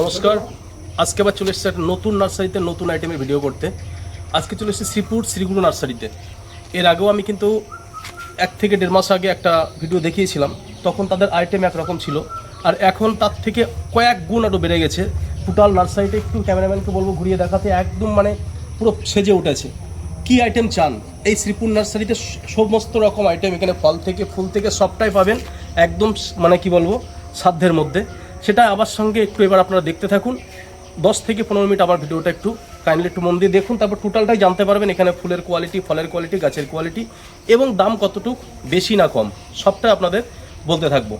নমস্কার। আজকে আবার চলে এসেছে নতুন নার্সারিতে নতুন আইটেমের ভিডিও করতে। আজকে চলে এসেছে শ্রীপুর শ্রীগুরু নার্সারিতে। এর আগেও আমি কিন্তু এক থেকে দেড় মাস আগে একটা ভিডিও দেখিয়েছিলাম। তখন তাদের আইটেম একরকম ছিল। আর এখন তার থেকে কয়েক গুণ আরও বেড়ে গেছে। টোটাল নার্সারিটা একটু ক্যামেরাম্যানকে বলব ঘুরিয়ে দেখাতে, একদম মানে পুরো সেজে উঠেছে। কি আইটেম চান? এই শ্রীপুর নার্সারিতে সমস্ত রকম আইটেম এখানে ফল থেকে, ফুল থেকে সবটাই পাবেন। একদম মানে কি বলব, সাধ্যের মধ্যে। সেটা আবার সঙ্গে একটু এবার আপনারা দেখতে থাকুন। দশ থেকে পনেরো মিনিট আবার ভিডিওটা একটু কাইন্ডলি একটু মন দিয়ে দেখুন। তারপর টোটালটাই জানতে পারবেন এখানে ফুলের কোয়ালিটি ফলের কোয়ালিটি গাছের কোয়ালিটি এবং দাম কতটুক, বেশি না কম, সবটা আপনাদের বলতে থাকব।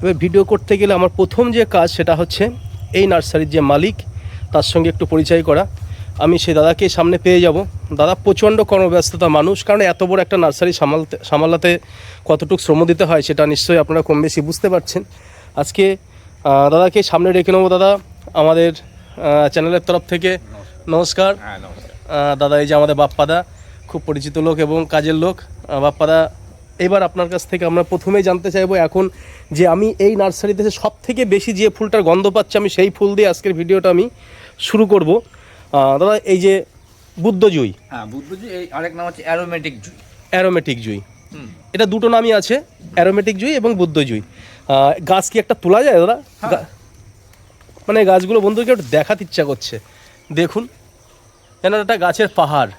এবার ভিডিও করতে গেলে আমার প্রথম যে কাজ সেটা হচ্ছে এই নার্সারির যে মালিক, তার সঙ্গে একটু পরিচয় করা। আমি সেই দাদাকে সামনে পেয়ে যাব। দাদা প্রচণ্ড কর্মব্যস্ততা মানুষ, কারণ এত বড় একটা নার্সারি সামালতে সামালাতে কতটুকু শ্রম দিতে হয় সেটা নিশ্চয়ই আপনারা কম বেশি বুঝতে পারছেন। আজকে দাদাকে সামনে রেখে নেব দাদা। আমাদের চ্যানেলের তরফ থেকে নমস্কার। হ্যাঁ দাদা এই যে আমাদের বাপ্পাদা খুব পরিচিত লোক এবং কাজের লোক। বাপ্পাদা এবার আপনার কাছ থেকে আমরা প্রথমেই জানতে চাইব এখন যে আমি এই নার্সারিতে সব থেকে বেশি যে ফুলটার গন্ধ পাচ্ছি আমি সেই ফুল দিয়ে আজকের ভিডিওটা আমি শুরু করব। দাদা এই যে বুদ্ধজুই হ্যাঁ বুদ্ধজি এই আরেক নাম হচ্ছে অ্যারোমেটিক জুই। অ্যারোমেটিক জুই। এটা দুটো নামই আছে অ্যারোমেটিক জুই এবং বুদ্ধজুই গাছ কি একটা তোলা যায় দাদা? গা- মানে গাছগুলো বন্ধুকে একটু দেখাতে ইচ্ছা করছে। দেখুন কেন একটা গাছের পাহাড়।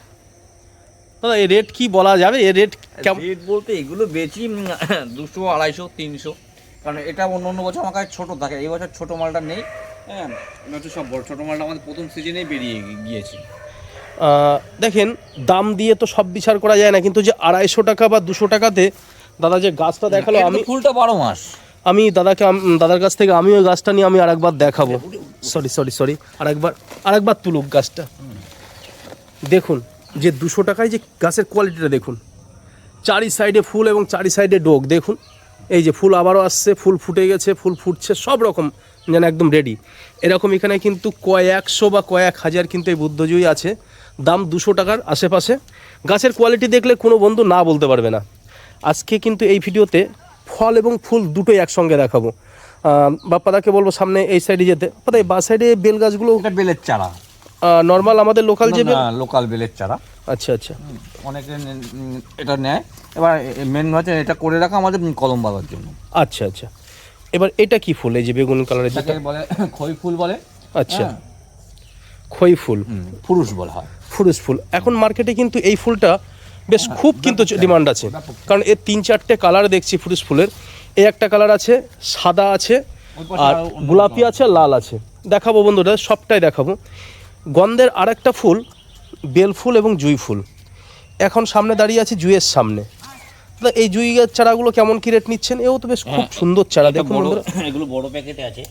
দাদা এই রেট কি বলা যাবে? এর রেট রেট বলতে এগুলো বেচি দুশো আড়াইশো তিনশো। কারণ এটা অন্য অন্য বছর আমার কাছে ছোটো থাকে এই বছর ছোটো মালটা নেই হ্যাঁ? হচ্ছে সব বড়। ছোটো মালটা আমাদের প্রথম সিজনেই বেরিয়ে গিয়েছে। দেখেন দাম দিয়ে তো সব বিচার করা যায় না কিন্তু যে আড়াইশো টাকা বা দুশো টাকাতে দাদা যে গাছটা দেখাল আমি ফুলটা বারো মাস। আমি দাদাকে দাদার কাছ থেকে আমিও গাছটা নিয়ে আমি আরেকবার দেখাবো। সরি সরি সরি আরেকবার আরেকবার তুলুক গাছটা। দেখুন, যে দুশো টাকায় যে গাছের কোয়ালিটিটা দেখুন। চারি সাইডে ফুল এবং চারি সাইডে ডোক, দেখুন। এই যে ফুল আবারও আসছে, ফুল ফুটে গেছে, ফুল ফুটছে, সব রকম যেন একদম রেডি এরকম এখানে কিন্তু কয়েকশো বা কয়েক হাজার কিন্তু এই বুদ্ধজয়ী আছে। দাম দুশো টাকার আশেপাশে। গাছের কোয়ালিটি দেখলে কোনো বন্ধু না বলতে পারবে না। আজকে কিন্তু এই ভিডিওতে ফল এবং ফুল দুটোই একসঙ্গে দেখাবো। বাপ্পাদাকে বলব সামনে এই সাইডে যেতে। বাপ্পাদা বা সাইডে বেল গাছগুলো এটা বেলের চারা। নর্মাল আমাদের লোকাল যে বেল? লোকাল বেলের চারা। আচ্ছা আচ্ছা। অনেকে নে- উম, এটা নেয়। এবার মেন হচ্ছে এটা করে রাখা আমাদের কলম বাঁধার জন্য। আচ্ছা আচ্ছা। এবার এটা কি ফুল এই যে বেগুন কালারের যেটা? এটাকে বলে খই ফুল বলে। আচ্ছা। হ্যাঁ। খই ফুল। হুম, পুরুষ বলা হয়। ফুরুস ফুল। এখন মার্কেটে কিন্তু এই ফুলটা বেশ খুব কিন্তু ডিমান্ড আছে। কারণ এর তিন চারটে কালার দেখছি ফুরুস ফুলের। এই একটা কালার আছে সাদা আছে আর গোলাপি আছে লাল আছে। দেখাবো বন্ধুরা সবটাই দেখাবো। গন্ধের আরেকটা ফুল বেল ফুল এবং জুই ফুল। এখন সামনে দাঁড়িয়ে আছে জুইয়ের সামনে। দাদা এই জুই গাছ চারাগুলো কেমন কি রেট নিচ্ছেন? এও তো বেশ খুব সুন্দর চারা দেখুন বড় বন্ধুরা। এগুলো বড় প্যাকেটে আছে।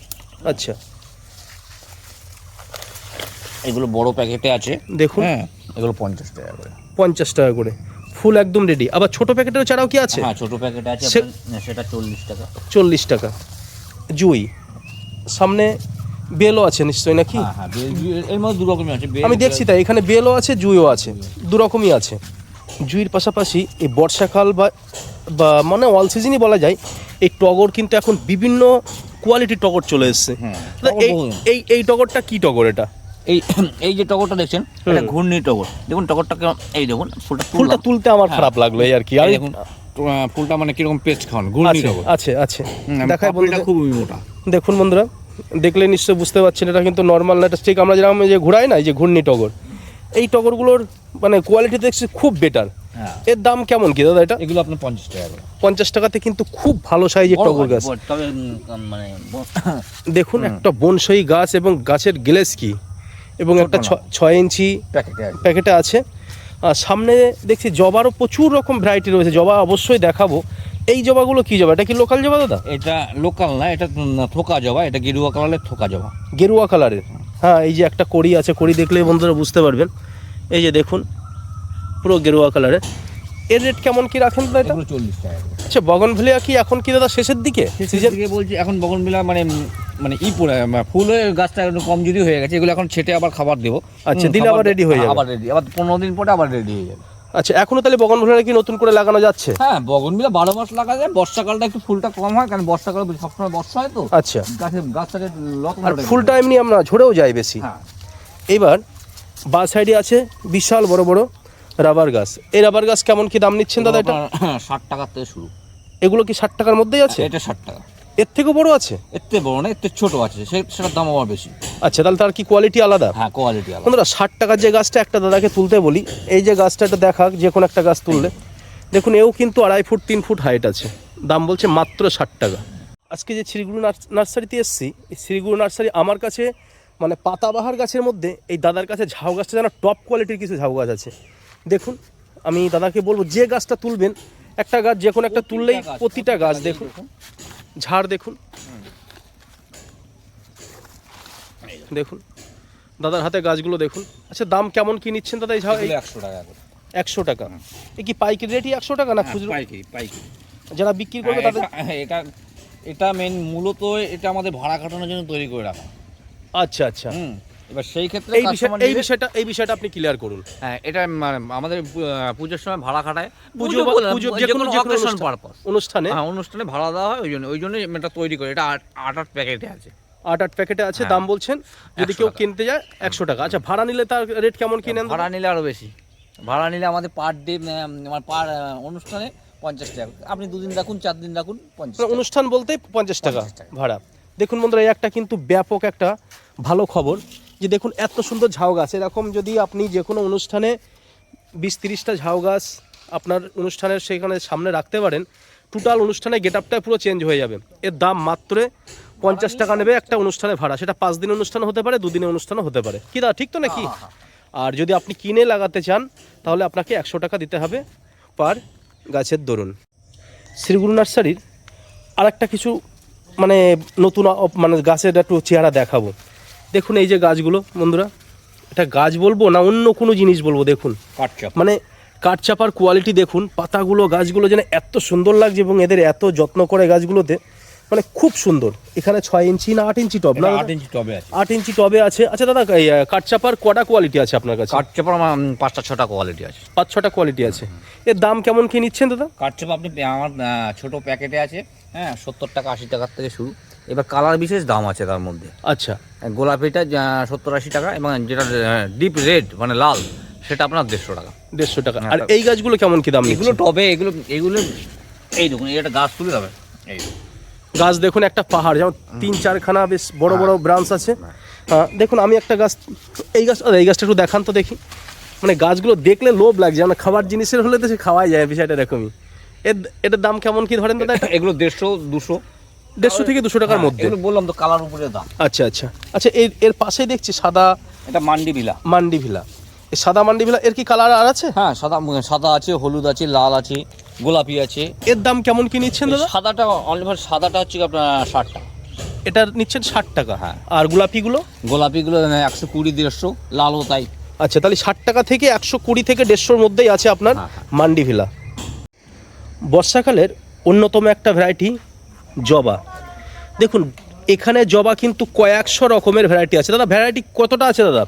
আচ্ছা। এগুলো বড় প্যাকেটে আছে। দেখুন। হ্যাঁ এগুলো পঞ্চাশ টাকা করে। পঞ্চাশ টাকা করে। ফুল একদম রেডি আবার ছোট প্যাকেটের ছাড়াও কি আছে? হ্যাঁ ছোট প্যাকেটে আছে সেটা চল্লিশ টাকা। চল্লিশ টাকা। জুই। সামনে বেলও আছে নিশ্চয়ই নাকি? হ্যাঁ হ্যাঁ বেল জুই- এর মধ্যে দু রকমের আছে আমি দেখছি তাই এখানে বেলও আছে জুইও আছে দু রকমই আছে। জুইয়ের পাশাপাশি এই বর্ষাকাল বা বা মানে অল সিজনই বলা যায় এই টগর কিন্তু এখন বিভিন্ন কোয়ালিটির টগর চলে এসছে। হ্যাঁ, এই এই টগরটা কি টগর এটা? এই এই যে টগরটা দেখছেন এটা ঘূর্ণি টগর। দেখুন টগরটাকে এই দেখুন ফুলটা ফুলটা তুলতে আমার হ্যাঁ। খারাপ লাগল এই আর কি। আর দেখুন ফুলটা মানে কীরকম পেস্ট খাওয়ান ঘূর্ণি টগর। আছে আছে। দেখায় বন্ধুদের। খুবই মোটা। দেখুন বন্ধুরা দেখলে নিশ্চয় বুঝতে পারছেন এটা কিন্তু নর্মাল না এটা ঠিক আমরা যেরকম যে ঘুরাই না এই যে ঘূর্ণি টগর। এই টগরগুলোর মানে কোয়ালিটি দেখছি খুব বেটার হ্যাঁ। এর দাম কেমন কি দাদা এটা? এগুলো আপনার পঞ্চাশ টাকা পঞ্চাশ টাকাতে কিন্তু খুব ভালো সাইজের টগর গাছ। মানে দেখুন একটা বনসই গাছ এবং গাছের গ্লেস কি? এবং একটা ছ- ছয় ইঞ্চি প্যাকেটে আছে প্যাকেটে আছে। আর সামনে দেখছি জবারও প্রচুর রকম ভ্যারাইটি রয়েছে। জবা অবশ্যই দেখাবো। এই জবাগুলো কি জবা? এটা কি লোকাল জবা দাদা? এটা লোকাল না এটা থোকা জবা। এটা গেরুয়া কালারের থোকা জবা। গেরুয়া কালারের হ্যাঁ এই যে একটা কড়ি আছে কড়ি দেখলে বন্ধুরা বুঝতে পারবেন। এই যে দেখুন পুরো গেরুয়া কালারের এর রেট কেমন কি রাখেন দাদা চল্লিশ টাকা আচ্ছা বগনভেলিয়া কি এখন কি দাদা শেষের দিকে? সিজন থেকে বলছি এখন বগনবিলা মানে মানে ই পড়ে মানে ফুলের গাছটা একটু কম যদি হয়ে গেছে এগুলো এখন ছেটে আবার খাবার দেবো। আচ্ছা, খাবার আবার ready হয়ে যাবে। আবার রেডি আবার পনেরো দিন পরে আবার রেডি হয়ে যাবে। আচ্ছা এখনও তাহলে বগনভুলাটা কি নতুন করে লাগানো যাচ্ছে? হ্যাঁ বগনবিলা বারো মাস লাগা যায় বর্ষাকালটা একটু ফুলটা কম হয় কারণ বর্ষাকালে সবসময় বর্ষা হয় তো। আচ্ছা। গাছে গাছটাকে আর ফুলটা এমনি আমরা ঝরেও যায় বেশি। হ্যাঁ। এইবার বা সাইডে আছে বিশাল বড় বড় রাবার গাছ। এই রাবার গাছ কেমন কি দাম নিচ্ছেন দাদা এটা? আপনার ষাট টাকার থেকে শুরু। এগুলো কি ষাট টাকার মধ্যেই আছে? এটা ষাট টাকা। এর থেকেও বড় আছে? এর থেকে বড় না এর থেকে ছোট আছে সেটার দাম আবার বেশি। আচ্ছা তাহলে তার কি কোয়ালিটি আলাদা? হ্যাঁ কোয়ালিটি আলাদা। বন্ধুরা ষাট টাকার যে গাছটা একটা দাদাকে তুলতে বলি এই যে গাছটা একটা দেখাক যে কোনো একটা গাছ তুললে। দেখুন এও কিন্তু আড়াই ফুট তিন ফুট হাইট আছে। দাম বলছে মাত্র ষাট টাকা। আজকে যে শ্রীগুরু নার্সারিতে এসেছি এই শ্রীগুরু নার্সারি আমার কাছে মানে পাতাবাহার গাছের মধ্যে এই দাদার কাছে ঝাউ গাছটা যেন টপ কোয়ালিটির কিছু ঝাউ গাছ আছে। দেখুন আমি দাদাকে বলব যে গাছটা তুলবেন একটা গাছ যে কোনো একটা তুললেই প্রতিটা গাছ দেখুন। ঝাড় দেখুন। দেখুন দাদার হাতে গাছগুলো দেখুন। আচ্ছা দাম কেমন কি নিচ্ছেন দাদা এই ঝাড়? একশো টাকা একশো টাকা। এ কি পাইকারি রেটই একশো টাকা না খুচরো? পাইকারি পাইকারি। যারা বিক্রি করবে তাদের হ্যাঁ, এটা এটা মেন মূলত এটা আমাদের ভাড়া কাটানোর জন্য তৈরি করে রাখা। আচ্ছা আচ্ছা। হুম। এবার সেই ক্ষেত্রে এই বিষয় customer এই বিষয়টা এই বিষয়টা আপনি ক্লিয়ার করুন। হ্যাঁ এটা মানে আমাদের পুজোর সময় ভাড়া খাটায়। পুজো পুজো যে কোনো অকেশন পারপাস অনুষ্ঠানে হ্যাঁ অনুষ্ঠানে ভাড়া দেওয়া হয় ওই জন্য ওই জন্য এটা তৈরি করে। এটা আট আট প্যাকেটে আছে। আট আট প্যাকেটে আছে হ্যাঁ। দাম বলছেন। যদি কেউ কিনতে যায় একশো টাকা। আচ্ছা ভাড়া নিলে তার রেট কেমন কিনেন? ভাড়া নিলে আরও বেশি। ভাড়া নিলে আমাদের পার ডে আমার পার অনুষ্ঠানে পঞ্চাশ টাকা। আপনি দুদিন রাখুন চার দিন রাখুন পঞ্চাশ টাকা। অনুষ্ঠান বলতে পঞ্চাশ 50 টাকা। ভাড়া। দেখুন বন্ধুরা এই একটা কিন্তু ব্যাপক একটা ভালো খবর। যে দেখুন এত সুন্দর ঝাউ গাছ। এরকম যদি আপনি যে কোনো অনুষ্ঠানে বিশ তিরিশটা ঝাউ গাছ আপনার অনুষ্ঠানের সেখানে সামনে রাখতে পারেন টোটাল অনুষ্ঠানে গেট আপটা পুরো চেঞ্জ হয়ে যাবে। এর দাম মাত্র পঞ্চাশ টাকা নেবে একটা অনুষ্ঠানে ভাড়া। সেটা পাঁচ দিন অনুষ্ঠান হতে পারে দুদিনের অনুষ্ঠানও হতে পারে। কি দা ঠিক তো নাকি? আর যদি আপনি কিনে লাগাতে চান তাহলে আপনাকে একশো টাকা দিতে হবে পার গাছের দরুন। শ্রীগুরু নার্সারির আর একটা কিছু মানে নতুন মানে গাছের একটু চেহারা দেখাবো। দেখুন এই যে গাছগুলো বন্ধুরা। এটা গাছ বলব না অন্য কোনো জিনিস বলব দেখুন। কাঠচাপ মানে কাঠচাপার কোয়ালিটি দেখুন পাতাগুলো গাছগুলো যেন এত সুন্দর লাগছে এবং এদের এত যত্ন করে গাছগুলোতে মানে খুব সুন্দর। এখানে ছয় ইঞ্চি না আট ইঞ্চি টব না? আট ইঞ্চি টবে আছে। আট ইঞ্চি টবে আছে। আচ্ছা দাদা কাঠচাপার কটা কোয়ালিটি আছে আপনার কাছে? কাঠচাপার আমার পাঁচটা ছটা কোয়ালিটি আছে। পাঁচ ছটা কোয়ালিটি আছে। এর দাম কেমন কি নিচ্ছেন দাদা? কাঠচাপা আপনি আমার ছোট প্যাকেটে আছে। হ্যাঁ সত্তর টাকা আশি টাকার থেকে শুরু। এবার কালার বিশেষ দাম আছে তার মধ্যে। আচ্ছা। গোলাপিটা সত্তর আশি টাকা এবং যেটা ডিপ রেড মানে লাল সেটা আপনার দেড়শো টাকা। দেড়শো টাকা। হ্যাঁ, আর এই গাছগুলো কেমন কি দাম এগুলো টবে এগুলো এগুলো এই দেখুন এটা গাছ তুলে যাবে। এই গাছ দেখুন একটা পাহাড় যেমন তিন চারখানা বেশ বড় বড় ব্রাঞ্চ আছে। হ্যাঁ, দেখুন আমি একটা গাছ এই গাছ এই গাছটা একটু দেখান তো দেখি। মানে গাছগুলো দেখলে লোভ লাগছে মানে খাবার জিনিসের হলে তো সে খাওয়াই যায় বিষয়টা এরকমই। এর এটার দাম কেমন কি ধরেন দাদা? এগুলো দেড়শো দুশো। দেড়শো থেকে দুশো টাকার মধ্যে। বললাম তো কালার উপরে দাম। আচ্ছা আচ্ছা। আচ্ছা এর এর পাশে দেখছি সাদা এটা মান্ডি ভিলা। মান্ডি ভিলা। সাদা মান্ডি ভিলা এর কি কালার আর আছে? হ্যাঁ সাদা সাদা আছে হলুদ আছে লাল আছে গোলাপি আছে। এর দাম কেমন কি নিচ্ছেন দাদা? সাদাটা অনলি সাদাটা হচ্ছে আপনার ষাট টাকা। এটার নিচ্ছেন ষাট টাকা হ্যাঁ। আর গোলাপিগুলো? গোলাপিগুলো একশো কুড়ি দেড়শো লালও তাই। আচ্ছা তাহলে ষাট টাকা থেকে একশো কুড়ি থেকে দেড়শোর মধ্যেই আছে আপনার হ্যাঁ, হ্যাঁ। Mandevilla. বর্ষাকালের অন্যতম একটা ভ্যারাইটি জবা। দেখুন এখানে জবা কিন্তু কয়েকশো রকমের ভ্যারাইটি আছে। দাদা ভ্যারাইটি কতটা আছে দাদা?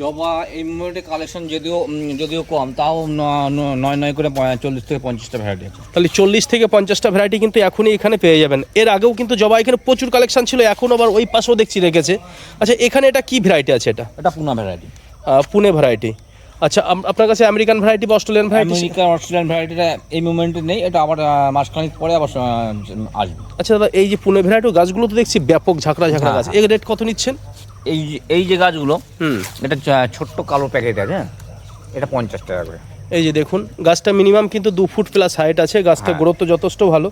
জবা এই মুহূর্তে কালেকশন যদিও যদিও কম তাও নয় নয় করে চল্লিশ থেকে পঞ্চাশটা ভ্যারাইটি আছে। তাহলে চল্লিশ থেকে পঞ্চাশটা ভ্যারাইটি কিন্তু এখনই এখানে পেয়ে যাবেন। এর আগেও কিন্তু জবা এখানে প্রচুর কালেকশন ছিল এখন আবার ওই পাশেও দেখছি রেখেছে। আচ্ছা এখানে এটা কি ভ্যারাইটি আছে এটা? এটা পুনা ভ্যারাইটি পুনে ভ্যারাইটি আচ্ছা আপনার কাছে আমেরিকান ভ্যারাইটি বা অস্ট্রেলিয়ান ভ্যারাইটি আমেরিকা অস্ট্রেলিয়ান ভ্যারাইটিটা এই মুমেন্টে নেই এটা আবার মাসখানেক পরে আবার আসবে। আচ্ছা দাদা এই যে পুনে ভ্যারাইটি গাছগুলো তো দেখছি ব্যাপক ঝাঁকড়া ঝাঁকড়া গাছ। এর রেট কত নিচ্ছেন? এই এই যে গাছগুলো হুম। এটা ছোট্ট কালো প্যাকেট আছে হ্যাঁ? এটা পঞ্চাশ টাকা করে। এই যে দেখুন গাছটা মিনিমাম কিন্তু দু ফুট প্লাস হাইট আছে গাছটা হ্যাঁ। গ্রোথ যথেষ্ট ভালো।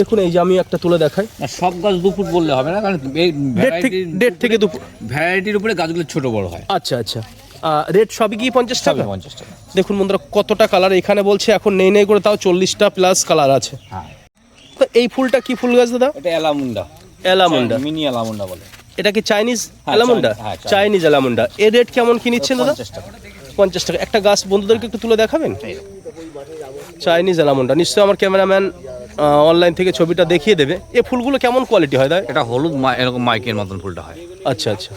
দেখুন এই যে আমি একটা তুলে দেখাই। সব গাছ দু ফুট বললে হবে না কারণ দেড় থেকে দু ফুট ভ্যারাইটির উপরে গাছগুলো ছোট বড় হয়। আচ্ছা আচ্ছা। রেট সবই কি পঞ্চাশ টাকা? পঞ্চাশ টাকা। দেখুন বন্ধুরা কতটা কালার এখানে বলছে এখন নেই নেই করে তাও চল্লিশটা প্লাস কালার আছে। হ্যাঁ। তো এই ফুলটা কি ফুল গাছ দাদা? এটা এলামুন্ডা। অ্যালামুন্ডা মিনি এলামুন্ডা বলে। এটা কি চাইনিজ অ্যালামুন্ডা চাইনিজ, হ্যাঁ, চাইনিজ। অ্যালামুন্ডা এর রেট কেমন কি নিচ্ছেন দাদা? পঞ্চাশ টাকা। একটা গাছ বন্ধুদেরকে একটু তুলে দেখাবেন? চাইনিজ অ্যালামুন্ডা নিশ্চয়ই আমার ক্যামেরাম্যান অনলাইন থেকে ছবিটা দেখিয়ে দেবে। এই ফুলগুলো কেমন কোয়ালিটি হয় দাদা? এটা হলুদ মা- এরকম মাইকের মতন ফুলটা হয়। আচ্ছা আচ্ছা।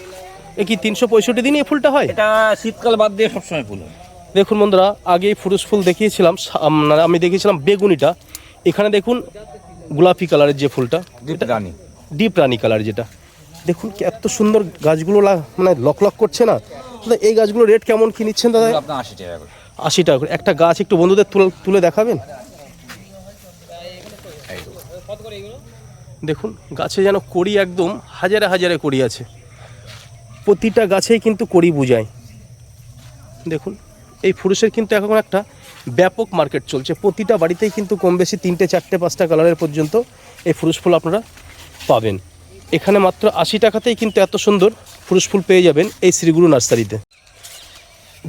এ কি তিনশো পঁয়ষট্টি দিনই এই ফুলটা হয়? এটা শীতকাল বাদ দিয়ে সবসময় ফুল হয়। দেখুন বন্ধুরা আগেই ফুরুস ফুল দেখিয়েছিলাম মানে আমি দেখিয়েছিলাম বেগুনিটা। এখানে দেখুন গোলাপি কালারের যে ফুলটা দীপ রানী। ডিপ রানি কালার যেটা। দেখুন কি এত সুন্দর গাছগুলো মানে লক লক করছে না? দাদা এই গাছগুলো রেট কেমন কি নিচ্ছেন দাদা? আপনার আশি টাকা করে। আশি টাকা করে। একটা গাছ একটু বন্ধুদের তুলে দেখাবেন। দেখুন গাছে যেন কড়ি একদম হাজারে হাজারে কড়ি আছে। প্রতিটা গাছেই কিন্তু করি বুঝায়। দেখুন এই ফুরুষের কিন্তু এখন একটা ব্যাপক মার্কেট চলছে। প্রতিটা বাড়িতেই কিন্তু কম বেশি তিনটে চারটে পাঁচটা কালারের পর্যন্ত এই ফুরুষ ফুল আপনারা পাবেন। এখানে মাত্র আশি টাকাতেই কিন্তু এত সুন্দর ফুরুষ ফুল পেয়ে যাবেন এই শ্রীগুরু নার্সারিতে।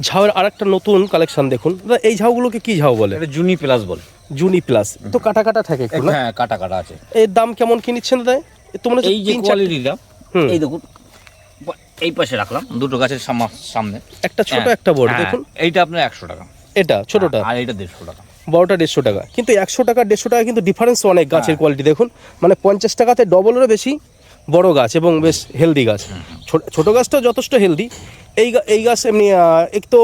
ঝাউয়ের আর একটা নতুন কালেকশন দেখুন। এই ঝাউগুলোকে কি ঝাউ বলে? এটা জুনি প্লাস বলে। জুনি প্লাস। তো কাটা কাটা থাকে হ্যাঁ কাটা কাটা আছে। এর দাম কেমন কি নিচ্ছেন দাদা? এ তো মনে এই যে দেখুন এই পাশে রাখলাম দুটো গাছের সামা- সামনে। একটা ছোট হ্যাঁ, একটা বড় হ্যাঁ, দেখুন। এইটা আপনার একশো টাকা। এটা ছোটটা? আর এটা দেড়শো টাকা। বড়টা দেড়শো টাকা। কিন্তু একশো টাকা দেড়শো টাকা কিন্তু ডিফারেন্স অনেক গাছের হ্যাঁ। কোয়ালিটি দেখুন। মানে পঞ্চাশ টাকাতে ডবলেরও বেশি বড় গাছ এবং বেশ হেলদি গাছ। ছোট- ছোট গাছটাও যথেষ্ট হেলদি এই এই গাছ এমনি একটু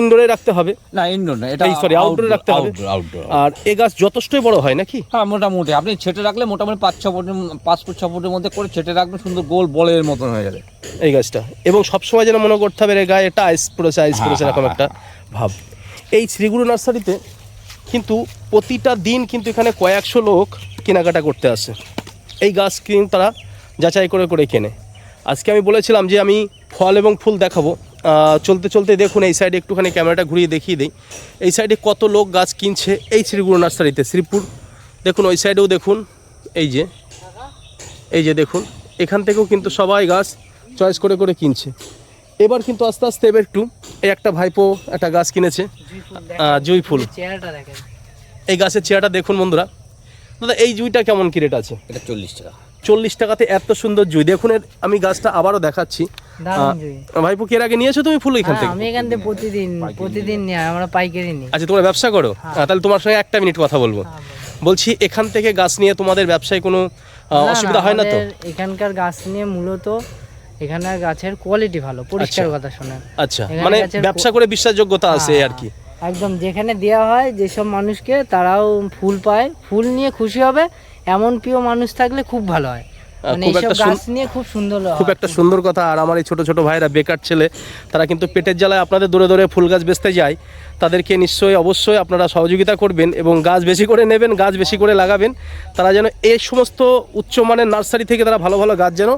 ইনডোরে রাখতে হবে। না ইনডোর না এটা sorry, outdoor রাখতে হবে। আউটডোর আউটডোর আর এই গাছ যথেষ্টই বড় হয় নাকি? হ্যাঁ মোটামুটি। আপনি ছেটে রাখলে মোটামুটি পাঁচ ছ ফুটের পাঁচ ফুট ছ ফুটের মধ্যে করে ছেটে রাখবেন সুন্দর গোল বলের মতন হয়ে যাবে। এই গাছটা। এবং সবসময় যেন মনে করতে হবে এর গায়ে এটা আইস পড়েছে আইস পড়েছে হ্যাঁ, এরকম হ্যাঁ, একটা ভাব। এই শ্রীগুরু নার্সারিতে কিন্তু প্রতিটা দিন কিন্তু এখানে কয়েকশো লোক কেনাকাটা করতে আসে। এই গাছ কিন্তু তারা যাচাই করে করে কেনে। আজকে আমি বলেছিলাম যে আমি ফল এবং ফুল দেখাবো। চলতে চলতে দেখুন এই সাইডে একটুখানি ক্যামেরাটা ঘুরিয়ে দেখিয়ে দিই। এই সাইডে কত লোক গাছ কিনছে এই শ্রীগুরু নার্সারিতে শ্রীপুর। দেখুন ওই সাইডেও দেখুন এই যে এই যে দেখুন এখান থেকেও কিন্তু সবাই গাছ চয়েস করে করে কিনছে। এবার কিন্তু আস্তে আস্তে এবার একটু এই একটা ভাইপো একটা গাছ কিনেছে জুঁই ফুল। এই গাছের চেয়ারটা দেখুন বন্ধুরা। দাদা এই জুঁইটা কেমন কি রেট আছে? এটা চল্লিশ টাকা। চল্লিশ টাকাতে এত সুন্দর জুই। দেখুন এর আমি গাছটা আবারও দেখাচ্ছি। ভাইপো কি এর আগে নিয়েছো তুমি ফুল এখান হ্যাঁ, থেকে? আমি এখান থেকে প্রতিদিন প্রতিদিন নিই আর আমরা পাইকারি নিই। আচ্ছা তোমরা ব্যবসা করো? তাহলে তোমার সঙ্গে একটা মিনিট কথা বলব। হ্যাঁ, বলছি এখান থেকে গাছ নিয়ে তোমাদের ব্যবসায় কোনো অসুবিধা হয় না তো? এখানকার গাছ নিয়ে মূলত এখানকার গাছের কোয়ালিটি ভালো পরিষ্কার কথা শোনেন। আচ্ছা মানে ব্যবসা করে বিশ্বাসযোগ্যতা আছে হ্যাঁ, আর কি। একদম যেখানে দেওয়া হয় যেসব মানুষকে তারাও ফুল পায়। ফুল নিয়ে খুশি হবে এমন প্রিয় মানুষ থাকলে খুব ভালো হয়। মানে খুব একটা নিয়ে খুব সুন্দর হয়। একটা সুন্দর কথা। আর আমার এই ছোট ছোট ভাইরা বেকার ছেলে তারা কিন্তু পেটের জ্বালায় আপনাদের দূরে দূরে ফুল গাছ বেচতে যায়। তাদেরকে নিশ্চয়ই অবশ্যই আপনারা সহযোগিতা করবেন এবং গাছ বেশি করে নেবেন গাছ বেশি করে লাগাবেন। তারা যেন এই সমস্ত উচ্চমানের নার্সারি থেকে তারা ভালো ভালো গাছ যেন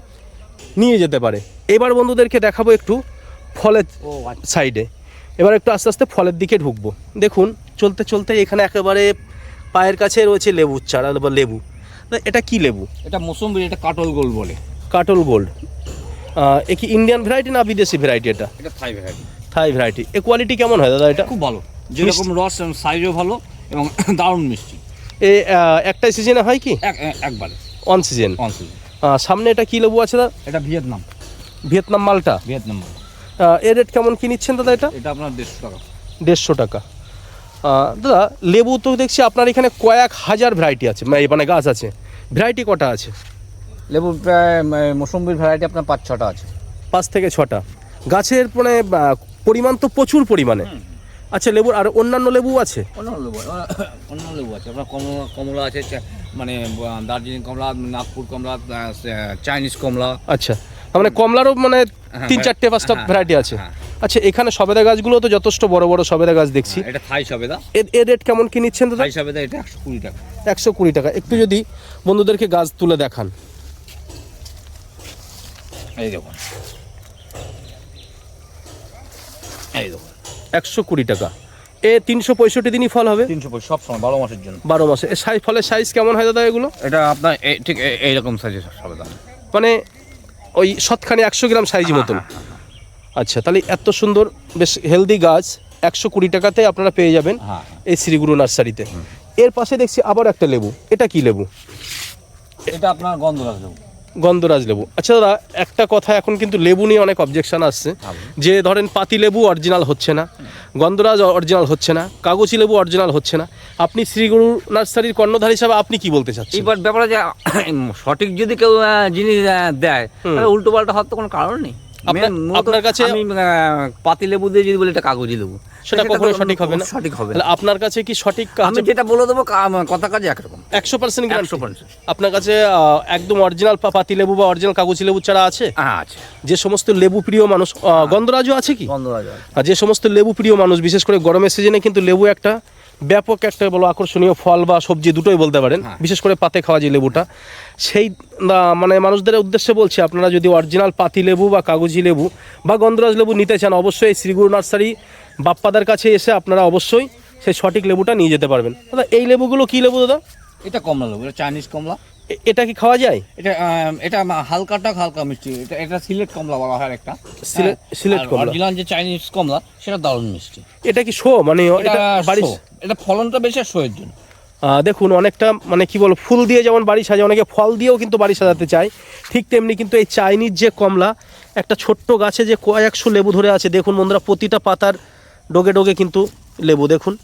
নিয়ে যেতে পারে। এবার বন্ধুদেরকে দেখাবো একটু ফলের আচ্ছা। সাইডে। এবার একটু আস্তে আস্তে ফলের দিকে ঢুকবো। দেখুন চলতে চলতে এখানে একেবারে পায়ের কাছে রয়েছে লেবু চারা বা লেবু। এটা কি লেবু? এটা মৌসুম্বি এটা কাটল গোল্ড বলে। কাটল গোল্ড। এ কি ইন্ডিয়ান ভ্যারাইটি না বিদেশি ভ্যারাইটি এটা? এটা Thai variety Thai variety A quality কেমন হয় দাদা এটা? খুব ভালো। যেরকম রস সাইজও ভালো এবং দারুণ মিষ্টি। এ একটাই সিজনে হয় কি? এক এক- একবারে। অন সিজন অন সিজন সামনে এটা কি লেবু আছে দাদা? এটা ভিয়েতনাম। ভিয়েতনাম মালটা? ভিয়েতনাম এর রেট কেমন কি নিচ্ছেন দাদা এটা? এটা আপনার দেড়শো টাকা। দেড়শো টাকা। দাদা লেবু তো দেখছি আপনার এখানে কয়েক হাজার ভ্যারাইটি আছে। মানে- গাছ আছে। ভ্যারাইটি কটা আছে? লেবু প্রায় মৌসুম্বির ভ্যারাইটি আপনার পাঁচ ছটা আছে। পাঁচ থেকে ছটা। গাছের মানে পরিমাণ তো প্রচুর পরিমাণে। আচ্ছা লেবুর আর অন্যান্য লেবু আছে? অন্য লেবু অন্য লেবু আছে। আপনার কমলা কমলা আছে মানে দার্জিলিং কমলা নাগপুর কমলা চাইনিজ কমলা। আচ্ছা। মানে কমলারও মানে হ্যাঁ, তিন চারটে পাঁচটা হ্যাঁ, ভ্যারাইটি আছে। হ্যাঁ। আচ্ছা এখানে সবেদা গাছগুলো তো যথেষ্ট বড় বড় সবেদা গাছ দেখছি। এটা থাই সবেদা। এর রেট কেমন কি নিচ্ছেন দাদা? থাই সবেদা এটা একশো কুড়ি টাকা। একশো কুড়ি টাকা। একটু যদি বন্ধুদেরকে গাছ তুলে দেখান। এই দেখুন। এই দেখুন। একশো কুড়ি টাকা। এ তিনশো পঁয়ষট্টি দিনই ফল হবে? তিনশো সব সময় বারো মাসের জন্য। বারো মাসে। এ সাইজ ফলের সাইজ কেমন হয় দাদা এগুলো? এটা আপনার ঠিক এই- এইরকম সাইজের সবেদা। মানে ওই সৎখানি একশো গ্রাম সাইজ মতন। আচ্ছা তাহলে এত সুন্দর বেশ হেলদি গাছ একশো কুড়ি টাকাতে আপনারা পেয়ে যাবেন হ্যাঁ এই শ্রীগুরু নার্সারিতে। এর পাশে দেখছি আবার একটা লেবু। এটা কি লেবু? এটা আপনার গন্ধরাজ লেবু। গন্ধরাজ লেবু। আচ্ছা দাদা একটা কথা এখন কিন্তু লেবু নিয়ে অনেক অবজেকশন আসছে। যে ধরেন পাতি লেবু অরিজিনাল হচ্ছে না গন্ধরাজ অরিজিনাল হচ্ছে না কাগজি লেবু অরিজিনাল হচ্ছে না। আপনি শ্রীগুরু নার্সারির কর্ণধার হিসাবে আপনি কি বলতে চাচ্ছেন? এবার ব্যাপারে যে সঠিক যদি কেউ জিনিস দেয় তাহলে উল্টো পাল্টা হওয়ার তো কোনো কারণ নেই। আপনার- কাছে- আমি পাতি লেবু দিয়ে যদি বলি এটা কাগজি লেবু সেটা কখনো সঠিক হবে না। সঠিক হবে না। আপনার কাছে কি সঠিক আমি যেটা বলে দেবো কথা কাজে একরকম একশো পার্সেন্ট একশো পার্সেন্ট আপনার কাছে একদম অরিজিনাল পাতি লেবু বা অরিজিনাল কাগজি লেবু চারা আছে? হ্যাঁ আছে। যে সমস্ত লেবু প্রিয় মানুষ আহ, গন্ধরাজও আছে কি? হয়ে আর যে সমস্ত লেবু প্রিয় মানুষ বিশেষ করে গরমের সিজনে কিন্তু লেবু একটা ব্যাপক একটা বলো আকর্ষণীয় ফল বা সবজি দুটোই বলতে পারেন। হ্যাঁ। বিশেষ করে পাতে খাওয়া যে লেবুটা সেই মানে মানুষদের উদ্দেশ্যে বলছি আপনারা যদি অরিজিনাল পাতি লেবু বা কাগজি লেবু বা গন্ধরাজ লেবু নিতে চান অবশ্যই শ্রীগুরু নার্সারি বাপ্পাদার কাছে এসে আপনারা অবশ্যই সেই সঠিক লেবুটা নিয়ে যেতে পারবেন। দাদা এই লেবুগুলো কী লেবু দাদা? এটা কমলা লেবু এটা চাইনিজ কমলা। এটা কি খাওয়া যায়? এটা এটা মা- হালকা মিষ্টি। এটা এটা সিলেট কমলা বলা হয় একটা সিলেট- সিলেট কমলা। অরিজিনাল যে চাইনিজ কমলা সেটা দারুণ মিষ্টি। এটা কি শো? মানে এটা শো। এটা ফলনটা বেশি আর শোয়ের জন্য। দেখুন অনেকটা মানে কি বলব ফুল দিয়ে যেমন বাড়ি সাজায় অনেকে ফল দিয়েও কিন্তু বাড়ি সাজাতে চায়। ঠিক তেমনি কিন্তু এই চাইনিজ যে কমলা একটা ছোট্ট গাছে যে কয়েকশো লেবু ধরে আছে দেখুন বন্ধুরা প্রতিটা পাতার ডোগে ডোগে কিন্তু লেবু দেখুন।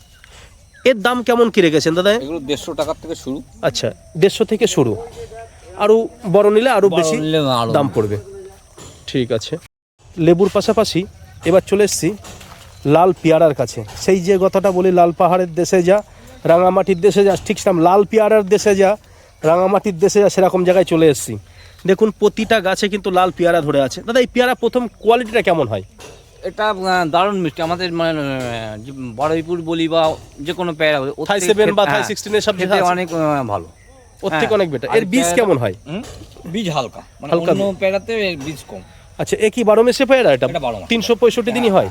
এর দাম কেমন কি রেখেছেন দাদা? এগুলো দেড়শো টাকার থেকে শুরু। আচ্ছা দেড়শো থেকে শুরু। আরও বড় নিলে আরও বেশি দাম পড়বে। ঠিক আছে। লেবুর পাশাপাশি এবার চলে এসেছি লাল পেয়ারার কাছে। সেই যে কথাটা বলি লাল পাহাড়ের দেশে যা রাঙামাটির দেশে যা ঠিক সেরকম লাল পেয়ারার দেশে যা রাঙামাটির দেশে যা সেরকম জায়গায় চলে এসেছি। দেখুন প্রতিটা গাছে কিন্তু লাল পেয়ারা ধরে আছে। দাদা এই পেয়ারা প্রথম কোয়ালিটিটা কেমন হয়? এটা দারুণ মিষ্টি। আমাদের মানে বড়ইপুর বলি বা যে কোনো প্যারা বলি, থাই সেভেন বা থাই হ্যাঁ, সিক্সটিনের সব খেতে অনেক ভালো। ওর থেকে হ্যাঁ। অনেক বেটার এর বীজ কেমন হয়? বীজ হালকা। মানে অন্য প্যারাতে এর বীজ কম। আচ্ছা এ কি বারো মেসে পেয়ারা এটা? তিনশো পঁয়ষট্টি দিনই হয়।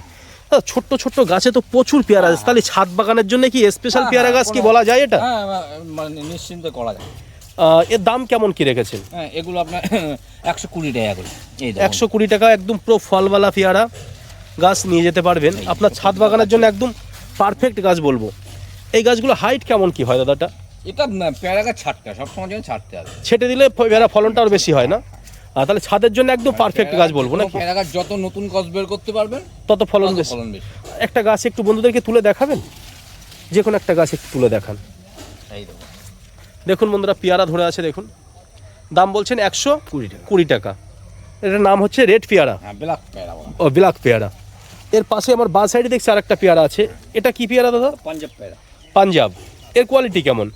ছোট্ট ছোট্ট গাছে তো প্রচুর পেয়ারা আছে। তাহলে ছাদ বাগানের জন্য কি স্পেশাল হ্যাঁ, পেয়ারা গাছ কি বলা যায় এটা? হ্যাঁ মানে নিশ্চিন্তে করা যায়। এর দাম কেমন কি রেখেছেন? হ্যাঁ এগুলো আপনার একশো কুড়ি টাকা করে। একশো কুড়ি টাকা একদম পুরো ফলওয়ালা পেয়ারা। গাছ নিয়ে যেতে পারবেন। আপনার ছাদ বাগানের জন্য একদম পারফেক্ট গাছ বলব। এই গাছগুলো হাইট কেমন কি হয় দাদাটা এটা? পেয়ারা গাছ ছাড়তে হয় সবসময় যেন ছাড়তে হবে ছেটে দিলে পেয়ারা ফলনটা আরও বেশি হয় না? আর তাহলে ছাদের জন্য একদম পারফেক্ট গাছ বলব নাকি? পেয়ারা গাছ যত নতুন গাছ বের করতে পারবেন তত ফলন বেশি। একটা গাছ একটু বন্ধুদেরকে তুলে দেখাবেন? যে কোনো একটা গাছ একটু তুলে দেখান। এই দেখুন। বন্ধুরা পেয়ারা ধরে আছে দেখুন। দাম বলছেন একশো কুড়ি টাকা। কুড়ি টাকা। এটার নাম হচ্ছে রেড পেয়ারা। হ্যাঁ ব্ল্যাক পেয়ারা ও ব্ল্যাক পেয়ারা। এর পাশে আমার বা সাইডে দেখছি আর একটা পেয়ারা আছে। এটা কি পেয়ারা দাদা? পাঞ্জাব পেয়ারা। পাঞ্জাব। এর কোয়ালিটি কেমন?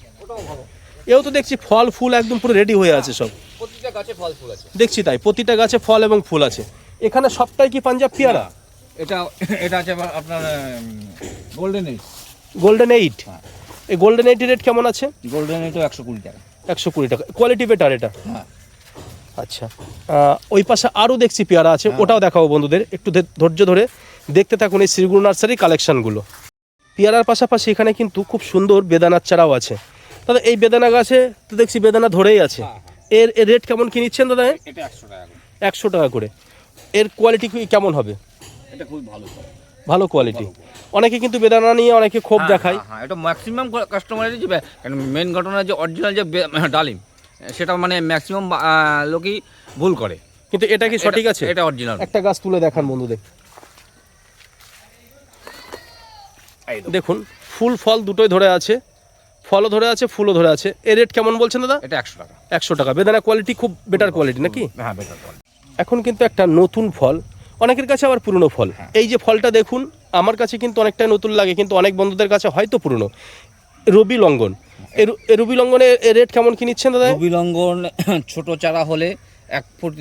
এও তো দেখছি ফল ফুল একদম পুরো রেডি হয়ে আছে সব। প্রতিটা গাছে ফল ফুল আছে। দেখছি তাই প্রতিটা গাছে ফল এবং ফুল আছে। এখানে সবটাই কি পাঞ্জাব পেয়ারা? এটা এটা আছে আপনার গোল্ডেন এইট গোল্ডেন এইট হ্যাঁ। এই গোল্ডেন এইটের রেট কেমন আছে? গোল্ডেন এইটও একশো কুড়ি টাকা। একশো কুড়ি টাকা। কোয়ালিটি বেটার এটা? হ্যাঁ। আচ্ছা। ওই পাশে আরও দেখছি পেয়ারা আছে ওটাও দেখাবো বন্ধুদের একটু ধৈর্য ধরে। দেখতে থাকুন এই শ্রীগুরু নার্সারি কালেকশানগুলো। পেয়ারার পাশাপাশি এখানে কিন্তু খুব সুন্দর বেদানার চারাও আছে। দাদা এই বেদানা গাছে তো দেখছি বেদানা ধরেই আছে। এর এর রেট কেমন কি নিচ্ছেন দাদা? একশো টাকা করে। একশো টাকা করে। এর কোয়ালিটি কেমন হবে? এটা খুব ভালো ভালো কোয়ালিটি অনেকে কিন্তু বেদানা নিয়ে অনেকে ক্ষোভ হ্যাঁ, দেখায়। হ্যাঁ, হ্যাঁ, এটা ম্যাক্সিমাম কাস্টমারের যে মেন ঘটনা যে অরিজিনাল যে ডালিম সেটা মানে ম্যাক্সিমাম লোকই ভুল করে। কিন্তু এটা কি সঠিক আছে? এটা অরিজিনাল একটা গাছ তুলে দেখান বন্ধুদের। দেখুন ফুল ফল দুটোই ধরে আছে। ফলও ধরে আছে ফুলও ধরে আছে। এর রেট কেমন বলছেন দাদা? এটা একশো টাকা। একশো টাকা। বেদানা কোয়ালিটি খুব বেটার কোয়ালিটি নাকি? হ্যাঁ বেটার ফল এখন কিন্তু একটা নতুন ফল। অনেকের কাছে আবার পুরনো ফল। এই যে ফলটা দেখুন আমার কাছে কিন্তু অনেকটাই নতুন লাগে কিন্তু অনেক বন্ধুদের কাছে হয়তো পুরনো। রবি লঙ্ঘন রবি লঙ্ঘনের রেট কেমন কি নিচ্ছেন দাদা? রবি লঙ্ঘন ছোটো চারা হলে এক ফুট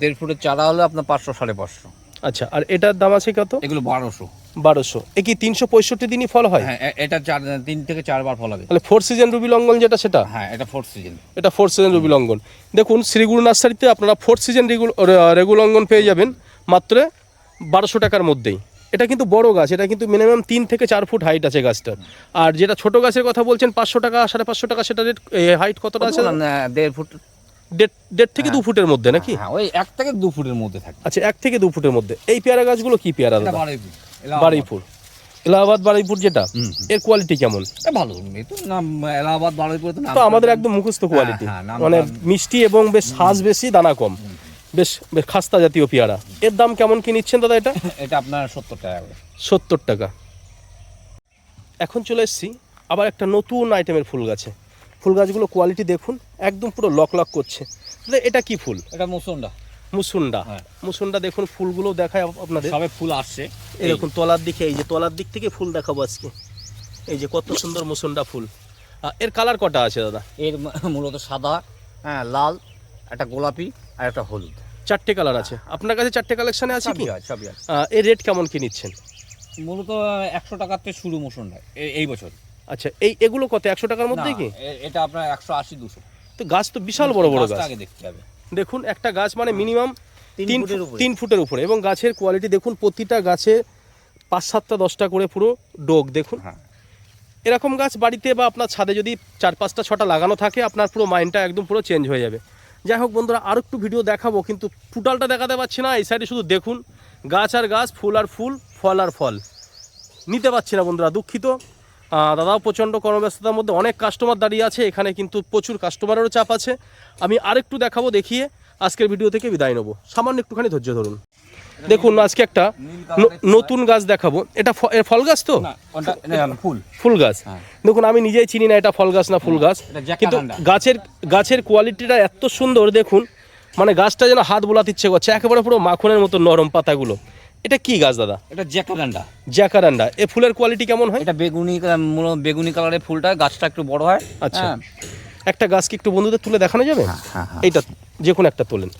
দেড় ফুটের চারা হলে আপনার পাঁচশো সাড়ে পাঁচশো। আচ্ছা আর এটার দাম আছে কত? এগুলো বারোশো। বারোশো। এ কি তিনশো পঁয়ষট্টি দিনই ফল হয়? হ্যাঁ এটা চার তিন থেকে চারবার ফল হবে। তাহলে ফোর সিজন রুবি লঙ্গন যেটা সেটা? হ্যাঁ এটা ফোর্থ সিজন এটা ফোর সিজন রুবি লঙ্গন। দেখুন শ্রীগুরু নার্সারিতে আপনারা ফোর সিজন রেগুলঙ্ঘন পেয়ে যাবেন মাত্র বারোশো টাকার মধ্যেই। এটা কিন্তু বড় গাছ এটা কিন্তু মিনিমাম তিন থেকে চার ফুট হাইট আছে গাছটার। আর যেটা ছোট গাছের কথা বলছেন পাঁচশো টাকা সাড়ে পাঁচশো টাকা সেটা রেট হাইট কতটা আছে? দেড় ফুট দেড় দেড় থেকে দু ফুটের মধ্যে নাকি? হ্যাঁ ওই এক থেকে দু ফুটের মধ্যে থাকে। আচ্ছা এক থেকে দু ফুটের মধ্যে। এই পেয়ারা গাছগুলো কি পেয়ারা দাদা? বারুইপুর এলাহাবাদ। বারুইপুর। যেটা? এর কোয়ালিটি কেমন? ভালো তো এলাহাবাদ বারুইপুর তো আমাদের একদম মুখস্থ কোয়ালিটি হ্যাঁ, মানে মিষ্টি এবং বেশ সাজ বেশি দানা কম। বেশ বেশ খাস্তা জাতীয় পেয়ারা। এর দাম কেমন কি নিচ্ছেন দাদা এটা? এটা আপনার সত্তর টাকা সত্তর টাকা। এখন চলে এসেছি আবার একটা নতুন আইটেমের ফুল গাছে। ফুল গাছগুলো কোয়ালিটি দেখুন একদম পুরো লক লক করছে। তাহলে এটা কি ফুল? এটা মুসন্ডা। মুসুন্ডা। হ্যাঁ। মুসুন্ডা দেখুন ফুলগুলো দেখায় আপনাদের। সবে ফুল আসছে। এরকম তলার দিকে এই যে তলার দিক থেকে ফুল দেখাবো আজকে। এই যে কত সুন্দর মুসুন্ডা ফুল। এর কালার কটা আছে দাদা? এর মূলত সাদা হ্যাঁ লাল একটা গোলাপি আর একটা হলুদ। চারটে কালার আছে। আপনার কাছে চারটে কালেকশনে আছে কি? এর রেট কেমন কি নিচ্ছেন? মূলত একশো টাকার থেকে শুরু মোশনটা এই বছর। আচ্ছা এই এগুলো কত? একশো টাকার মধ্যে কি? এটা আপনার একশো আশি দুশো। তো গাছ তো বিশাল বড় বড় গাছ। আগে দেখতে হবে। দেখুন একটা গাছ মানে মিনিমাম তিন তিন ফুটের উপরে। তিন ফুটের উপরে। এবং গাছের কোয়ালিটি দেখুন প্রতিটা গাছে পাঁচ সাতটা দশটা করে পুরো ডোক দেখুন। হ্যাঁ। এরকম গাছ বাড়িতে বা আপনার ছাদে যদি চার পাঁচটা ছটা লাগানো থাকে আপনার পুরো মাইন্ডটা একদম পুরো চেঞ্জ হয়ে যাবে। যাই হোক বন্ধুরা আরও একটু ভিডিও দেখাবো কিন্তু টোটালটা দেখাতে পারছি না এই সাইডে শুধু দেখুন। গাছ আর গাছ ফুল আর ফুল ফল আর ফল। নিতে পারছি না বন্ধুরা দুঃখিত। দাদাও প্রচণ্ড কর্মব্যস্ততার মধ্যে অনেক কাস্টমার দাঁড়িয়ে আছে এখানে কিন্তু প্রচুর কাস্টমারেরও চাপ আছে। আমি আরেকটু দেখাবো দেখিয়ে আজকের ভিডিও থেকে বিদায় নেব। সামান্য একটুখানি ধৈর্য ধরুন। দেখুন আজকে একটা নতুন গাছ দেখাবো। এটা ফল গাছ তো? ফুল। গাছ। হ্যাঁ। দেখুন আমি নিজেই চিনি না এটা ফল গাছ না ফুল গাছ। কিন্তু গাছের গাছের কোয়ালিটিটা এত সুন্দর দেখুন। মানে গাছটা যেন হাত বোলাতে ইচ্ছে করছে একেবারে পুরো মাখনের মতো নরম পাতাগুলো। এটা কি গাছ দাদা? এটা জ্যাকারান্ডা জ্যাকারান্ডা এ ফুলের কোয়ালিটি কেমন হয়? এটা বেগুনি মূলত বেগুনি কালারের ফুলটা গাছটা একটু বড় হয়। আচ্ছা। হ্যাঁ। একটা গাছ কি একটু বন্ধুদের তুলে দেখানো যাবে? হ্যাঁ, হ্যাঁ। এইটা যে কোনো একটা তোলেন।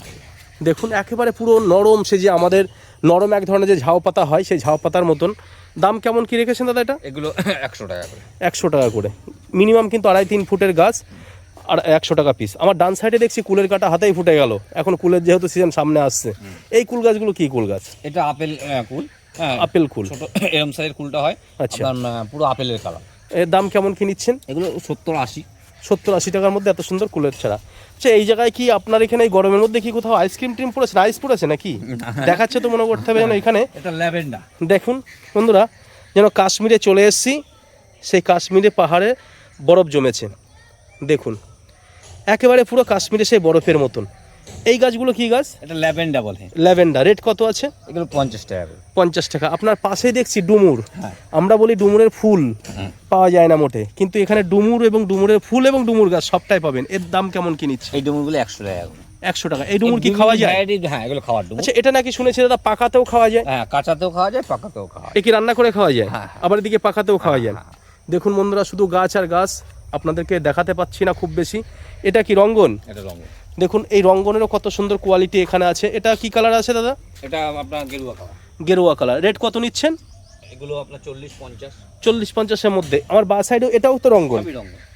দেখুন একেবারে পুরো নরম সে যে আমাদের নরম এক ধরনের যে ঝাউ পাতা হয় সেই ঝাউ পাতার মতন। দাম কেমন কি রেখেছেন দাদা এটা? এগুলো একশো টাকা করে। একশো টাকা করে। মিনিমাম কিন্তু আড়াই তিন ফুটের গাছ। আর একশো টাকা পিস আমার ডান সাইডে দেখছি কুলের কাটা হাতেই ফুটে গেল। এখন কুলের যেহেতু সিজন সামনে আসছে। এই কুল গাছগুলো কি কুল গাছ? এটা আপেল কুল। হ্যাঁ আপেল কুল। ছোট এরম সাইজের কুলটা হয়। আচ্ছা। পুরো আপেলের কালার। এর দাম কেমন কি নিচ্ছেন? এগুলো সত্তর আশি। সত্তর আশি টাকার মধ্যে এত সুন্দর কুলের ছাড়া। আচ্ছা এই জায়গায় কি আপনার এখানে এই গরমের মধ্যে কি কোথাও আইসক্রিম টিম পড়েছে? আইস পড়েছে নাকি? দেখাচ্ছে তো মনে করতে হবে যেন এখানে। এটা ল্যাভেন্ডার। দেখুন বন্ধুরা যেন কাশ্মীরে চলে এসেছি। সেই কাশ্মীরে পাহাড়ে বরফ জমেছে। দেখুন। একেবারে পুরো কাশ্মীরে সেই বরফের মতন। এই গাছগুলো কি গাছ? এটা ল্যাভেন্ডার বলে। ল্যাভেন্ডার। রেট কত আছে? এগুলো পঞ্চাশ টাকা পঞ্চাশ টাকা। আপনার পাশেই দেখছি ডুমুর। হ্যাঁ। আমরা বলি ডুমুরের ফুল। পাওয়া যায় না মোটে। কিন্তু এখানে ডুমুর এবং ডুমুরের ফুল এবং ডুমুর গাছ সবটাই পাবেন। এর দাম কেমন কি নিচ্ছে? এই ডুমুরগুলো একশো টাকা একশো টাকা। এই ডুমুর কি খাওয়া যায়? হ্যাঁ এগুলো খাওয়ার ডুমুর। আচ্ছা এটা নাকি শুনেছি দাদা পাকাতেও খাওয়া যায়? হ্যাঁ কাঁচাতেও খাওয়া যায় পাকাতেও খাওয়া এ কি রান্না করে খাওয়া যায়? হ্যাঁ, হ্যাঁ। আবার এদিকে পাকাতেও খাওয়া যায়। দেখুন বন্ধুরা শুধু গাছ আর গাছ। আপনাদেরকে দেখাতে পাচ্ছি না খুব বেশি। এটা কি রঙ্গন? এটা রঙ দেখুন এই রঙ্গনেরও কত সুন্দর কোয়ালিটি এখানে আছে। এটা কি কালার আছে দাদা? এটা আপনার গেরুয়া খাওয়া গেরুয়া কালার রেট কত নিচ্ছেন? এগুলো আপনার চল্লিশ পঞ্চাশ। চল্লিশ পঞ্চাশের মধ্যে। আমার বা সাইডেও এটাও তো রঙ্গন।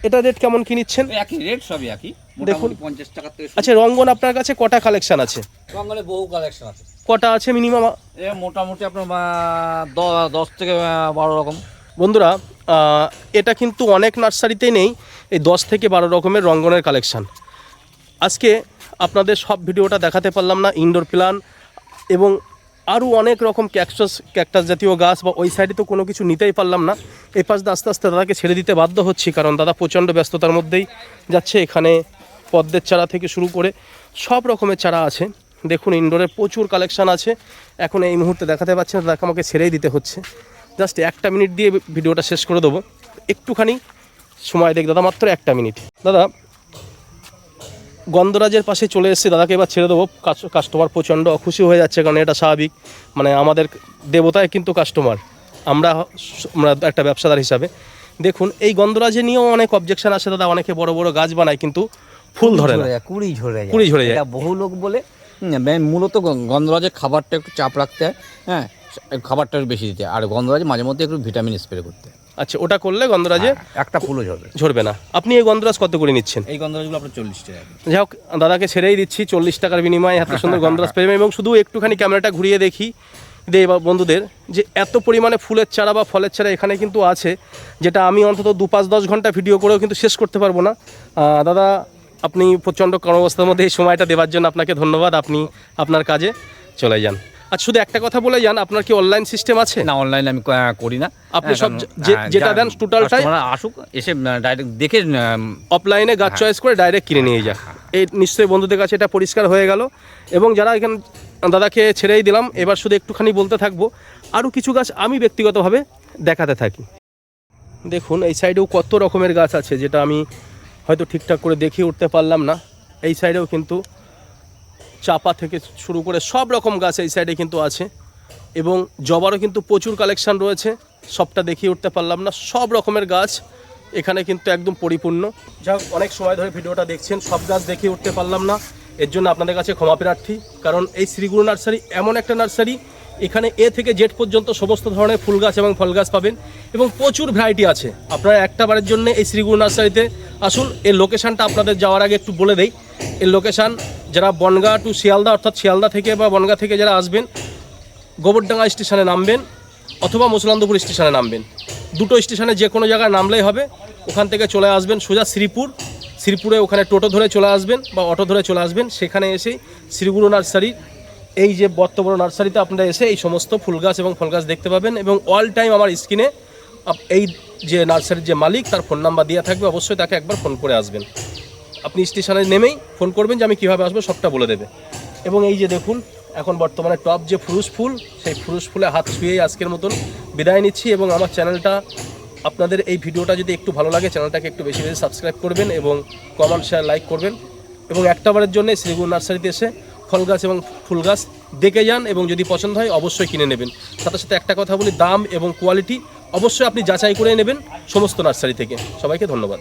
এটা রেট কেমন কি নিচ্ছেন? একই রেট সবই একই। দেখুন। পঞ্চাশ টাকা আচ্ছা রঙ্গন আপনার কাছে কটা কালেকশন আছে? রঙের বহু কালেকশন আছে। কটা আছে মিনিমাম মোটামুটি আপনার দশ থেকে বারো রকম। বন্ধুরা এটা কিন্তু অনেক নার্সারিতেই নেই, এই দশ থেকে বারো রকমের রঙ্গনের কালেকশান। আজকে আপনাদের সব ভিডিওটা দেখাতে পারলাম না ইনডোর প্ল্যান এবং আরও অনেক রকম ক্যাকটাস ক্যাকটাস জাতীয় গাছ, বা ওই সাইডে তো কোনো কিছু নিতেই পারলাম না। এই পাশ আস্তে আস্তে দাদাকে ছেড়ে দিতে বাধ্য হচ্ছি, কারণ দাদা প্রচণ্ড ব্যস্ততার মধ্যেই যাচ্ছে এখানে পদ্মের চারা থেকে শুরু করে সব রকমের চারা আছে। দেখুন ইনডোরের প্রচুর কালেকশান আছে। এখন এই মুহূর্তে দেখাতে পাচ্ছি না দাদাকে আমাকে ছেড়েই দিতে হচ্ছে। জাস্ট একটা মিনিট দিয়ে ভিডিওটা শেষ করে দেবো। একটুখানি সময় দেখ। দাদা মাত্র একটা মিনিট। দাদা গন্ধরাজের পাশে চলে এসেছি। দাদাকে এবার ছেড়ে দেবো। কাস- কাস্টমার প্রচণ্ড খুশি হয়ে যাচ্ছে কারণ এটা স্বাভাবিক। মানে আমাদের দেবতায় কিন্তু কাস্টমার আমরা আমরা একটা ব্যবসাদার হিসাবে। দেখুন এই গন্ধরাজে নিয়েও অনেক অবজেকশন আছে দাদা অনেকে বড় বড় গাছ বানায় কিন্তু ফুল ধরে না। কুড়ি ঝরে যায়। কুড়ি ঝরে যায়। বহু লোক বলে মূলত গন্ধরাজের খাবারটা একটু চাপ রাখতে হয় হ্যাঁ। খাবারটা বেশি দিতে আর গন্ধরাজে মাঝে মধ্যে একটু ভিটামিন স্প্রে করতে আচ্ছা ওটা করলে গন্ধরাজে হ্যাঁ, একটা ফুলও ঝরবে। ঝরবে না। আপনি এই গন্ধরাজ কত করে নিচ্ছেন? এই গন্ধরাজগুলো আপনার চল্লিশ টাকা যাই হোক দাদাকে ছেড়েই দিচ্ছি চল্লিশ টাকার বিনিময়ে এত সুন্দর গন্ধরাজ পেয়ে এবং শুধু একটুখানি ক্যামেরাটা ঘুরিয়ে দেখি দে বা বন্ধুদের যে এত পরিমাণে ফুলের চারা বা ফলের চারা এখানে কিন্তু আছে যেটা আমি অন্তত দু পাঁচ দশ ঘণ্টা ভিডিও করেও কিন্তু শেষ করতে পারব না। দাদা আপনি প্রচণ্ড কর্মবস্থার মধ্যে এই সময়টা দেওয়ার জন্য আপনাকে ধন্যবাদ। আপনি আপনার কাজে চলে যান। আর শুধু একটা কথা বলে যান আপনার কি অনলাইন সিস্টেম আছে? না অনলাইন আমি করি না। আপনি হ্যাঁ, সব হ্যাঁ, যেটা দেন টোটালটাই- আসুক এসে ডাইরেক্ট দেখে অফলাইনে গাছ চয়েস করে ডাইরেক্ট কিনে নিয়ে যা এই নিশ্চয়ই বন্ধুদের কাছে এটা পরিষ্কার হয়ে গেল। এবং যারা এখানে দাদাকে ছেড়েই দিলাম এবার শুধু একটুখানি বলতে থাকব। আরও কিছু গাছ আমি ব্যক্তিগতভাবে দেখাতে থাকি। দেখুন এই সাইডেও কত রকমের গাছ আছে যেটা আমি হয়তো ঠিকঠাক করে দেখিয়ে উঠতে পারলাম না। এই সাইডেও কিন্তু চাপা থেকে শুরু করে সব রকম গাছ এই সাইডে কিন্তু আছে। এবং জবারও কিন্তু প্রচুর কালেকশান রয়েছে। সবটা দেখিয়ে উঠতে পারলাম না, সব রকমের গাছ এখানে কিন্তু একদম পরিপূর্ণ। যা অনেক সময় ধরে ভিডিওটা দেখছেন, সব গাছ দেখিয়ে উঠতে পারলাম না। এর জন্য আপনাদের কাছে ক্ষমা প্রার্থী, কারণ এই শ্রীগুরু নার্সারি এমন একটা নার্সারি এখানে এ থেকে জেড পর্যন্ত সমস্ত ধরনের ফুল গাছ এবং ফল গাছ পাবেন এবং প্রচুর ভ্যারাইটি আছে। আপনারা একটা বারের জন্য এই শ্রীগুরু নার্সারিতে আসুন, এর লোকেশানটা আপনাদের যাওয়ার আগে একটু বলে দেই। এর লোকেশান যারা বনগা টু শিয়ালদা, অর্থাৎ শিয়ালদা থেকে বা বনগা থেকে যারা আসবেন, গোবরডাঙ্গা স্টেশনে নামবেন অথবা মুসলান্দপুর স্টেশনে নামবেন। দুটো স্টেশনে যে কোনো জায়গায় নামলেই হবে। ওখান থেকে চলে আসবেন সোজা শ্রীপুর। শ্রীপুরে ওখানে টোটো ধরে চলে আসবেন বা অটো ধরে চলে আসবেন। সেখানে এসেই শ্রীগুরু নার্সারির এই যে বর্তমান নার্সারিতে আপনারা এসে এই সমস্ত ফুল গাছ এবং ফল গাছ দেখতে পাবেন এবং অল টাইম আমার স্ক্রিনে এই যে নার্সারির যে মালিক, তার ফোন নাম্বার দেওয়া থাকবে, অবশ্যই তাকে একবার ফোন করে আসবেন। আপনি স্টেশনে নেমেই ফোন করবেন যে আমি কীভাবে আসব, সবটা বলে দেবে। এবং এই যে দেখুন, এখন বর্তমানে টপ যে ফুরুস ফুল, সেই ফুরুস ফুলে হাত ছুঁয়েই আজকের মতন বিদায় নিচ্ছি এবং আমার চ্যানেলটা আপনাদের এই ভিডিওটা যদি একটু ভালো লাগে চ্যানেলটাকে একটু বেশি বেশি সাবস্ক্রাইব করবেন এবং কমেন্ট শেয়ার লাইক করবেন। এবং একটাবারের জন্য শ্রীগুরু নার্সারিতে এসে ফল গাছ এবং ফুল গাছ দেখে যান এবং যদি পছন্দ হয় অবশ্যই কিনে নেবেন। সাথে সাথে একটা কথা বলি, দাম এবং কোয়ালিটি অবশ্যই আপনি যাচাই করে নেবেন সমস্ত নার্সারি থেকে। সবাইকে ধন্যবাদ।